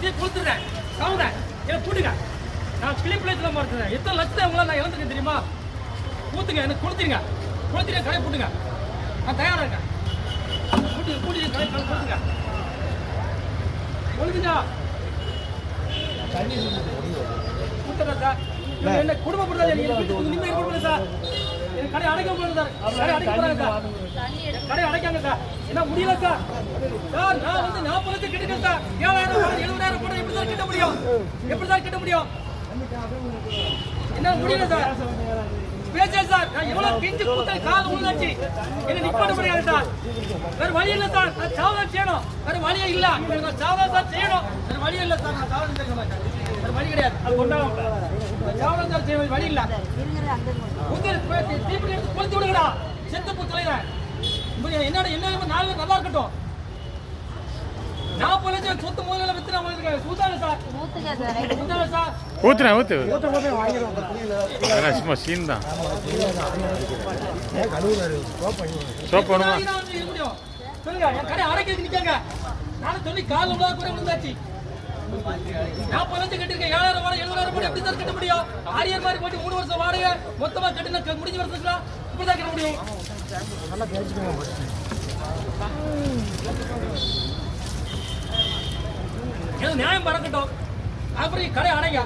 தீ கொடுத்துட்றேன் சாவுறேன். எனக்கு கூட்டுங்க நான் கிளி பிள்ளைத்துல மாறுறேன் எத்தனை லட்சம் உங்களை நான் இழந்துக்க தெரியுமா? ஊத்துங்க எனக்கு கொடுத்துருங்க கொடுத்துட்டு கடை போட்டுங்க. நான் தயாராக இருக்கேன். கூட்டுங்க கூட்டிட்டு கடை கொடுத்துங்க ஒழுங்குஞ்சா தண்ணி சார். என்ன குடும்ப சார்? கடை அடைக்க சார். கடை அடைக்க போறாங்க சார். கடை அடைக்காங்க சார். என்ன முடியல சார்? சார் நான் வந்து நாற்பது கெட்டுக்கேன் சார். ஏழாயிரம் எழுபதாயிரம் கூட எப்படி சார் கட்ட முடியும்? எப்படி சார் கட்ட முடியும்? என்ன முடியல சார்? பிஞ்சு சார் கால் உழுதாச்சு என்ன நிப்பாடு முடியாது சார். வேற வழி இல்ல சார். நான் சாவதான் செய்யணும். வேற வழியே இல்ல. நான் சாவதான் சார் செய்யணும். வேற வழி இல்ல சார். நான் சாவதான் செய்ய மாட்டேன் வேற வழி கிடையாது. அது கொண்டாடும் சாவதான் சார் செய்ய வழி இல்ல. உங்க தீப்பெட்டி எடுத்து கொளுத்து விடுங்கடா. செத்து புத்தலைதான் என்னோட என்ன நாலு நல்லா இருக்கட்டும். நாற்பது லட்சம் சொத்து முதல்ல வித்து நான் சூதாங்க சார். ஊத்துறேன் ஊத்து சும்மா சீன் தான் சோப்பு வேணுமா முடியும். சொல்லுங்க நிக்காங்க சொல்லி கால் உள்ள கூட விழுந்தாச்சு நாற்பது லட்சம் கட்டிருக்கேன் ஏழாயிரம் வாடகை எழுபதாயிரம் கூட எப்படி சார் கட்ட முடியும் ஆரியர் மாதிரி போட்டு மூணு வருஷம் வாடகை மொத்தமா கட்டின முடிஞ்ச இப்படி தான் கட்ட முடியும் ஏதோ நியாயம் பறக்கட்டும். அப்புறம் கடை அடைங்க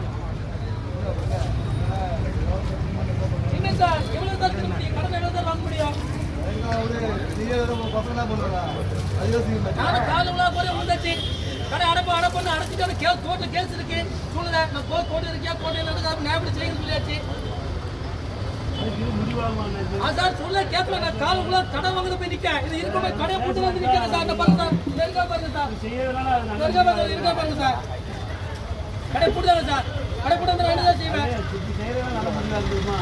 என்ன சார் எவ்வளவு தான் கட்ட முடியும். கடன் எவ்வளவு தான் வாங்க முடியும்? நானும் கால் உள்ள போய் விழுந்தாச்சு கடை அடைப்பு அடைப்புன்னு அடைச்சிட்டு அந்த கேஸ் கோர்ட்ல கேஸ் இருக்கு. சொல்லுங்க நான் கோ கோர்ட் இருக்கியா கோர்ட் நடக்காது நியாயப்படி செய்யணும் சொல்லியாச்சு. ஆ சார் சொல்ல கேட்கல. நான் கால் உள்ள கடை வாங்குறது போய் நிக்க இது இருக்க போய் கடையை போட்டு வந்து நிக்கிறேன் சார். இந்த பாருங்க சார் இந்த இருக்கா பாருங்க சார். இந்த இருக்கா பாருங்க இருக்கா பாருங்க சார். கடை சார். கடை போட்டு வந்து நான் என்ன செய்வேன்?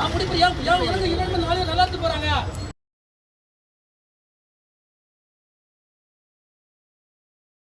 அப்படி ஏன் இரண்டு நாளே நல்லா இருந்து போறாங்க.